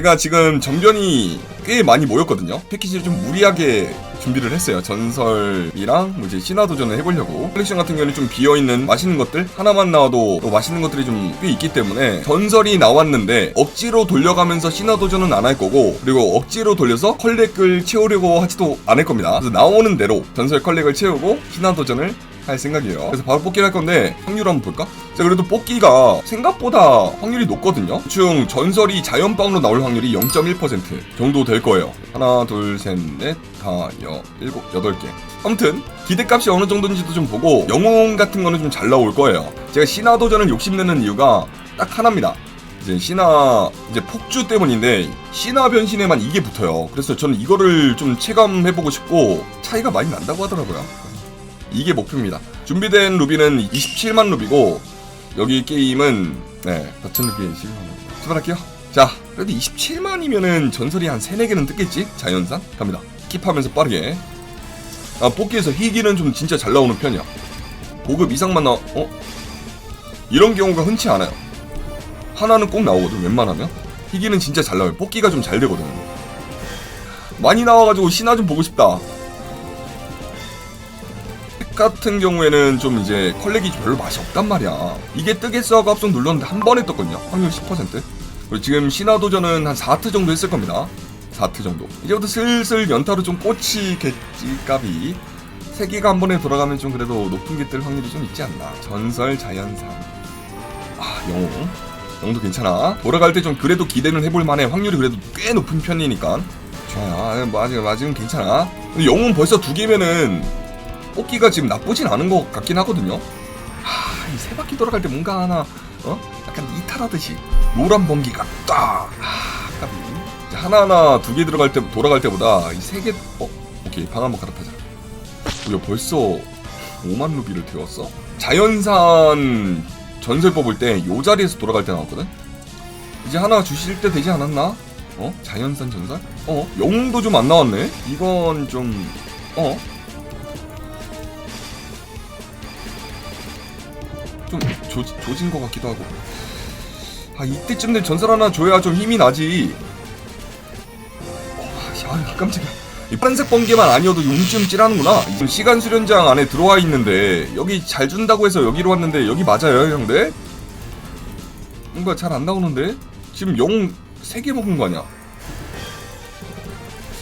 제가 지금 전변이 꽤 많이 모였거든요. 패키지를 좀 무리하게 준비를 했어요. 전설이랑 뭐 이제 신화 도전을 해보려고. 컬렉션 같은 경우는 좀 비어있는 맛있는 것들 하나만 나와도 또 맛있는 것들이 좀 꽤 있기 때문에 전설이 나왔는데 억지로 돌려가면서 신화 도전은 안 할 거고 그리고 억지로 돌려서 컬렉을 채우려고 하지도 않을 겁니다. 그래서 나오는 대로 전설 컬렉을 채우고 신화 도전을 할 생각이에요. 그래서 바로 뽑기를 할 건데 확률 한번 볼까? 자 그래도 뽑기가 생각보다 확률이 높거든요. 대충 전설이 자연빵으로 나올 확률이 0.1% 정도 될 거예요. 하나, 둘, 셋, 넷, 다, 여, 일곱, 여덟 개. 아무튼 기대값이 어느 정도인지도 좀 보고 영웅 같은 거는 좀 잘 나올 거예요. 제가 신화 도전을 욕심내는 이유가 딱 하나입니다. 이제 신화 이제 폭주 때문인데 신화 변신에만 이게 붙어요. 그래서 저는 이거를 좀 체감해보고 싶고 차이가 많이 난다고 하더라고요. 이게 목표입니다. 준비된 루비는 27만 루비고 여기 게임은 네, 버튼 루비에 11만 루비. 출발할게요. 자, 그래도 27만이면은 전설이 한 3, 4개는 뜯겠지? 자연산? 갑니다. 킵하면서 빠르게. 아, 뽑기에서 희귀는 좀 진짜 잘 나오는 편이야. 보급 이상만 나, 어? 이런 경우가 흔치 않아요. 하나는 꼭 나오거든, 웬만하면. 희귀는 진짜 잘 나와요. 뽑기가 좀 잘 되거든. 많이 나와가지고 신화 좀 보고 싶다. 같은 경우에는 좀 이제 컬렉이 별로 맛이 없단 말이야. 이게 뜨겠어 하고 합성 눌렀는데 한 번에 떴거든요. 확률 10%. 그리고 지금 신화도전은 한 4트 정도 했을 겁니다. 4트 정도. 이제부터 슬슬 연타로 좀 꽂히겠지, 까비. 세 개가 한 번에 돌아가면 좀 그래도 높은 게 뜰 확률이 좀 있지 않나. 전설 자연산. 아, 영웅. 영도 괜찮아. 돌아갈 때 좀 그래도 기대는 해볼 만해. 확률이 그래도 꽤 높은 편이니까. 좋아요. 아, 뭐 아직, 아직은 괜찮아. 영웅 벌써 두 개면은 뽑기가 지금 나쁘진 않은 것 같긴 하거든요. 하, 이세 바퀴 돌아갈 때 뭔가 하나, 어? 약간 이탈하듯이 노란 번기가 딱. 아, 까비. 하나하나 두 개 들어갈 때 돌아갈 때보다 이 세 개, 어, 오케이 방 한번 갈아타자. 우리가 벌써 5만 루비를 태웠어. 자연산 전설 뽑을 때 요 자리에서 돌아갈 때 나왔거든. 이제 하나 주실 때 되지 않았나? 어? 자연산 전설? 어? 영웅도 좀 안 나왔네. 이건 좀, 어? 좀 조, 조진 것 같기도 하고. 아 이때쯤 된 전설 하나 줘야 좀 힘이 나지. 어, 야 깜짝이야. 이 파란색 번개만 아니어도 용좀 찌라는구나. 지금 시간 수련장 안에 들어와 있는데 여기 잘 준다고 해서 여기로 왔는데 여기 맞아요 형들? 뭔가 잘 안 나오는데? 지금 영 3개 먹은 거 아니야?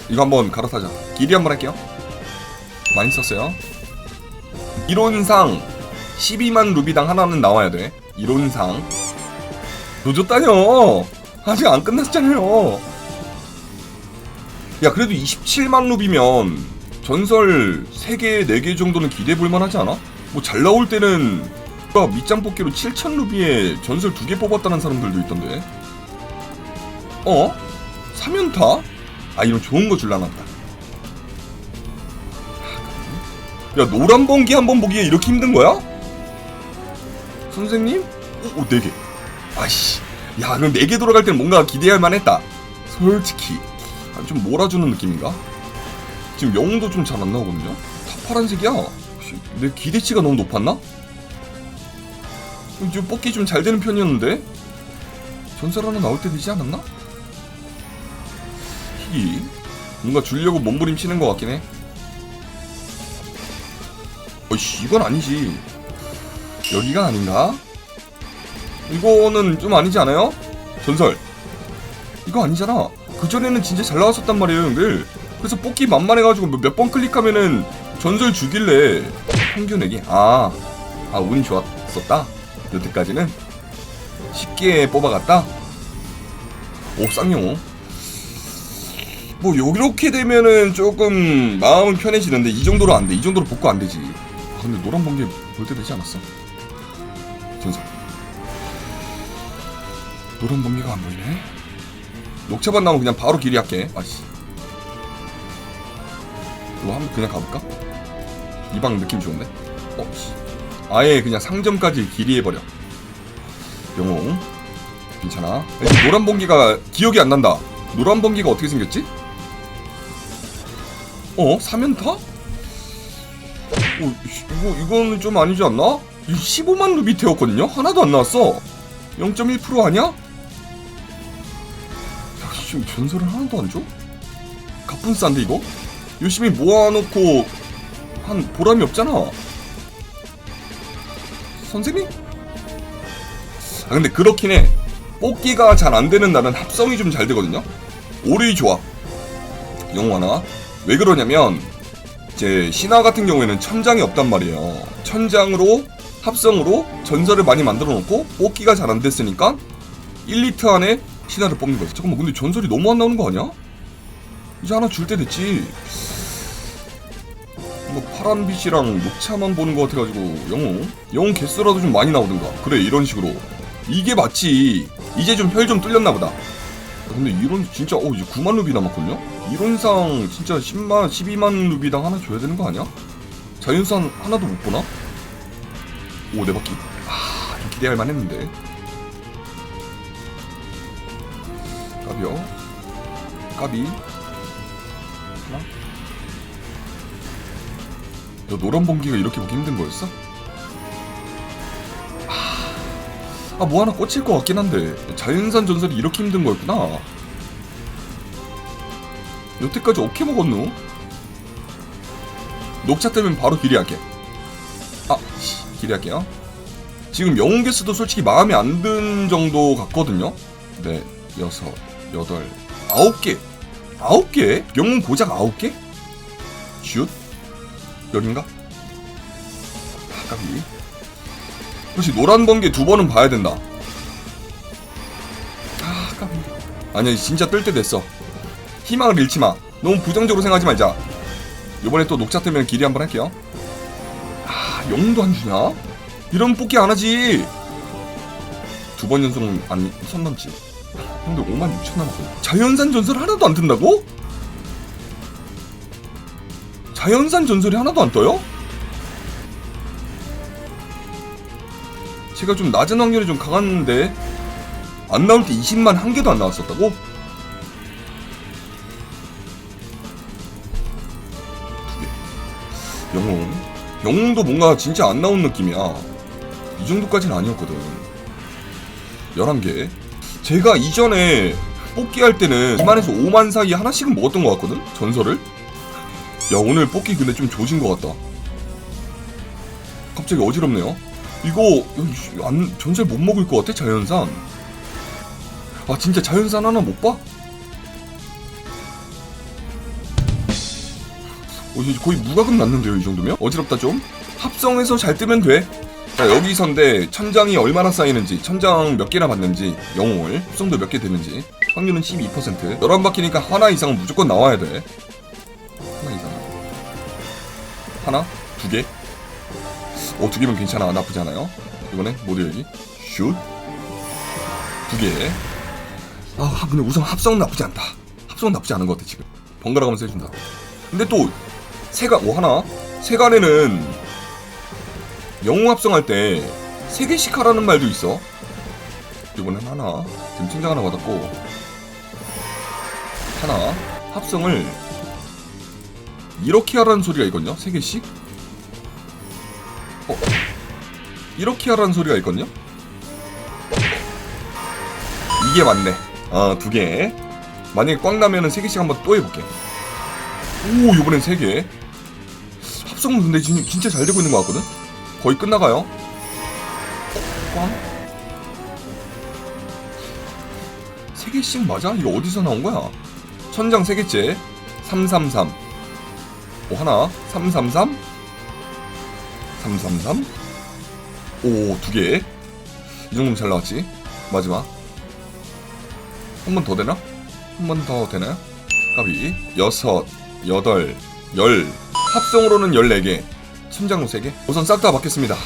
이거 한번 갈아타자. 길이 한번 할게요. 많이 썼어요. 이론상 12만 루비당 하나는 나와야 돼. 이론상. 노줬다뇨. 아직 안 끝났잖아요. 야, 그래도 27만 루비면 전설 3개, 4개 정도는 기대해 볼 만 하지 않아? 뭐 잘 나올 때는 누가 밑장 뽑기로 7천 루비에 전설 2개 뽑았다는 사람들도 있던데. 어? 사면타? 아, 이런 좋은 거 줄라나 보다. 야, 노란 번기 한 번 보기에 이렇게 힘든 거야? 선생님? 오, 오, 4개. 아이씨. 야, 그럼 4개 돌아갈 때는 뭔가 기대할 만했다. 솔직히. 아, 좀 몰아주는 느낌인가? 지금 영웅도 좀 잘 안 나오거든요? 다 파란색이야. 내 기대치가 너무 높았나? 지금 뽑기 좀 잘 되는 편이었는데? 전설 하나 나올 때 되지 않았나? 희귀. 뭔가 주려고 몸부림치는 것 같긴 해. 어이씨, 이건 아니지. 여기가 아닌가? 이거는 좀 아니지 않아요? 전설. 이거 아니잖아. 그전에는 진짜 잘 나왔었단 말이에요 형들. 그래서 뽑기 만만해가지고 몇 번 클릭하면은 전설 주길래 평균 내기 아, 아, 운 좋았었다. 여태까지는. 쉽게 뽑아갔다. 오 쌍용호 뭐 이렇게 되면은 조금 마음은 편해지는데 이 정도로 안돼. 이 정도로 복구 안 되지. 아 근데 노란 번개 볼 때 되지 않았어 전설 노란 번개가 안 보이네 녹차밭 나오면 그냥 바로 길이 할게 아씨 이거 한번 그냥 가볼까? 이 방 느낌 좋은데? 어, 씨. 아예 그냥 상점까지 길이 해버려 영웅 괜찮아 노란 번개가 기억이 안 난다 노란 번개가 어떻게 생겼지? 어? 사면타? 어, 이- 이거, 이거는 좀 아니지 않나? 15만 루비 태웠거든요? 하나도 안 나왔어. 0.1% 아니야? 야, 씨, 전설을 하나도 안 줘? 갑분싼데 이거? 열심히 모아놓고 한 보람이 없잖아. 선생님? 아 근데 그렇긴 해. 뽑기가 잘 안 되는 날은 합성이 좀 잘 되거든요. 오리 좋아. 영웅 하나. 왜 그러냐면 이제 신화 같은 경우에는 천장이 없단 말이에요. 천장으로 합성으로 전설을 많이 만들어 놓고 뽑기가 잘 안 됐으니까 1리트 안에 신화를 뽑는 거지. 잠깐만 근데 전설이 너무 안 나오는 거 아니야? 이제 하나 줄 때 됐지. 이거 파란빛이랑 녹차만 보는 거 같아가지고 영웅 영웅 개수라도 좀 많이 나오든가 그래 이런 식으로 이게 맞지 이제 좀 혈 좀 뚫렸나 보다 근데 이런 진짜 어 이제 9만 루비 남았거든요 이론상 진짜 10만 12만 루비당 하나 줘야 되는 거 아니야? 자연산 하나도 못 보나? 오 네 바퀴 아 좀 기대할 만했는데 까비요 까비 너 노란 번개가 이렇게 보기 힘든 거였어? 아, 뭐 하나 꽂힐 것 같긴 한데 자연산 전설이 이렇게 힘든 거였구나. 여태까지 어떻게 먹었노? 녹차 뜨면 바로 길이할게. 아, 씨, 길이할게요. 지금 영웅 개수도 솔직히 마음에 안 든 정도 같거든요. 네, 여섯, 여덟, 아홉 개. 아홉 개? 영웅 고작 아홉 개? 슛? 여긴가? 아, 까비. 그렇지 노란 번개 두 번은 봐야 된다. 아, 까비. 아니야, 진짜 뜰 때 됐어. 희망을 잃지 마. 너무 부정적으로 생각하지 말자. 이번에 또 녹차 뜨면 길이 한번 할게요. 아, 영웅도 안 주냐? 이런 뽑기 안 하지. 두 번 연속은 안, 선 넘지. 형들 5만 6천 남았거든. 자연산 전설 하나도 안 뜬다고? 자연산 전설이 하나도 안 떠요? 제가 좀 낮은 확률이 좀 강했는데 안 나올 때 20만 한 개도 안 나왔었다고? 두 개. 영웅. 영웅도 뭔가 진짜 안 나온 느낌이야. 이 정도까지는 아니었거든. 11개. 제가 이전에 뽑기 할 때는 2만에서 5만 사이 하나씩은 먹었던 것 같거든? 전설을? 야, 오늘 뽑기 근데 좀 조진 것 같다. 갑자기 어지럽네요. 이거 안 전설 못 먹을 것 같아 자연산. 아 진짜 자연산 하나 못 봐? 어, 거의 무과금 났는데요 이 정도면? 어지럽다 좀. 합성해서 잘 뜨면 돼. 자 여기선데 천장이 얼마나 쌓이는지 천장 몇 개나 받는지 영웅을 합성도 몇 개 되는지 확률은 12% 11바퀴니까 하나 이상은 무조건 나와야 돼 하나 이상 하나? 두 개? 어, 두 개면 괜찮아. 나쁘지 않아요. 이번엔 모두 열기. 슛. 두 개. 아, 근데 우선 합성은 나쁘지 않다. 합성은 나쁘지 않은 것 같아, 지금. 번갈아 가면서 해준다. 근데 또, 세가, 뭐 하나? 세간에는 영웅 합성할 때, 세 개씩 하라는 말도 있어. 이번엔 하나. 지금 팀장 하나 받았고, 하나. 합성을, 이렇게 하라는 소리가 있거든요? 세 개씩? 어? 이렇게 하라는 소리가 있거든요? 이게 맞네. 어, 두 개. 만약에 꽝 나면은 세 개씩 한번 또 해볼게. 오, 이번엔 세 개. 합성은 근데 지금 진짜 잘 되고 있는 것 같거든? 거의 끝나가요. 꽝? 세 개씩 맞아? 이거 어디서 나온 거야? 천장 세 개째. 333. 오, 하나. 333. 333 오, 두 개. 이 정도면 잘 나왔지. 마지막. 한 번 더 되나? 한 번 더 되나요? 까비. 여섯, 여덟, 열. 합성으로는 14개. 천장로 3개. 우선 싹 다 받겠습니다.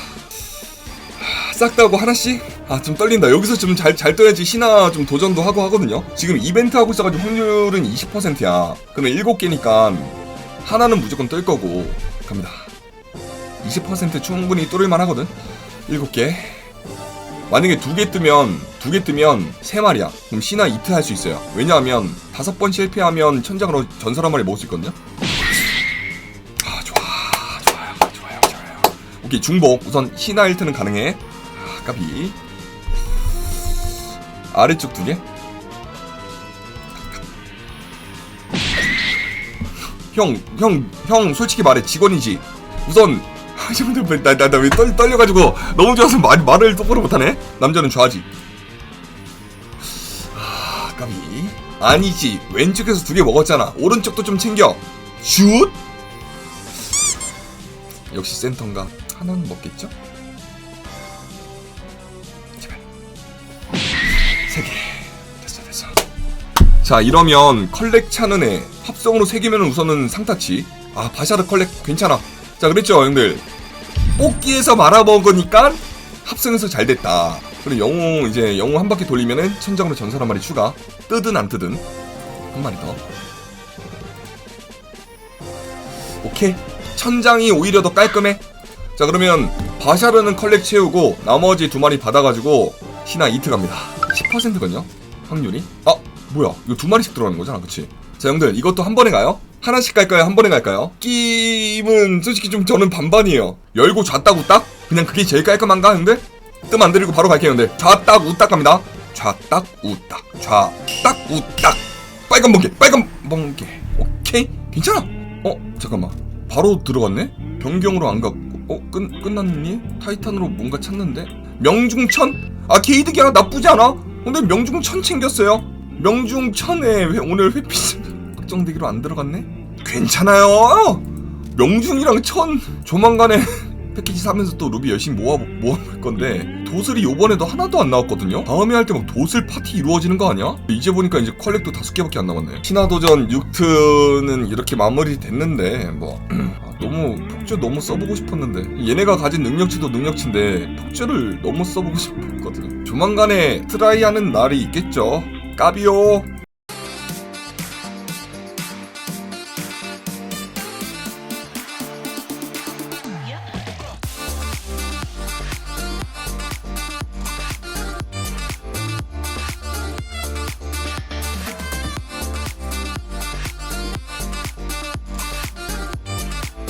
싹다 하고 하나씩? 아, 좀 떨린다. 여기서 좀 잘, 잘 떠야지 신화 좀 도전도 하고 하거든요. 지금 이벤트 하고 있어가지고 확률은 20%야. 그러면 7개니까 하나는 무조건 뜰 거고. 갑니다. 20% 충분히 뚫을만 하거든. 7개. 만약에 두 개 뜨면 두 개 뜨면 세 마리야. 그럼 신화 이트 할 수 있어요. 왜냐하면 다섯 번 실패하면 천장으로 전설 한 마리 먹을 수 있거든요. 이렇게 중복 우선 히나 일트는 가능해 아, 까비 아래쪽 두개 형, 형, 형, 솔직히 말해, 직원이지. 우선, 아, 하시분들, 나, 나, 나 왜 떨, 떨려가지고, 너무 좋아서 말, 말을 똑바로 못하네? 남자는 좌지. 아, 까비. 아니지. 왼쪽에서 두 개 먹었잖아. 오른쪽도 좀 챙겨. 슛! 역시 센터인가. 하나는 먹겠죠? 제발. 세 개. 됐어, 됐어. 자, 이러면 컬렉 차는 애. 합성으로 세 개면 우선은 상타치. 아, 바샤르 컬렉 괜찮아. 자, 그랬죠, 형들. 뽑기에서 말아먹으니까 합성해서 잘 됐다. 그리고 영웅 이제 영웅 한 바퀴 돌리면은 천장으로 전설 한 마리 추가. 뜨든 안 뜨든 한 마리 더. 오케이. 천장이 오히려 더 깔끔해. 자 그러면 바샤르는 컬렉 채우고 나머지 두 마리 받아가지고 신화 이트 갑니다. 10%거든요. 확률이. 아 뭐야 이거 두 마리씩 들어가는 거잖아, 그치? 자 형들 이것도 한 번에 가요? 하나씩 갈까요? 한 번에 갈까요? 끼임은 솔직히 좀 저는 반반이에요. 열고 좌딱 우딱? 그냥 그게 제일 깔끔한가 형들? 뜸 안 들이고 바로 갈게요 형들. 좌딱 우딱 갑니다. 좌딱 우딱 좌딱 우딱 빨간 번개 빨간 번개 오케이 괜찮아. 어 잠깐만 바로 들어갔네? 변경으로 안 갔고 어 끝, 끝났니? 타이탄으로 뭔가 찾는데? 명중천? 아 게이득이야 나쁘지 않아 근데 명중천 챙겼어요 명중천에 회- 오늘 회피 걱정되기로 안 들어갔네? 괜찮아요 명중이랑 천 조만간에 패키지 사면서 또 루비 열심히 모아, 모아볼 건데 도슬이 요번에도 하나도 안 나왔거든요? 다음에 할 때 막 도슬 파티 이루어지는 거 아니야? 이제 보니까 이제 컬렉도 다섯 개밖에 안 남았네. 신화 도전 6트는 이렇게 마무리 됐는데 뭐 아, 너무 폭주 너무 써보고 싶었는데. 얘네가 가진 능력치도 능력치인데 폭주를 너무 써보고 싶었거든. 조만간에 트라이하는 날이 있겠죠? 까비오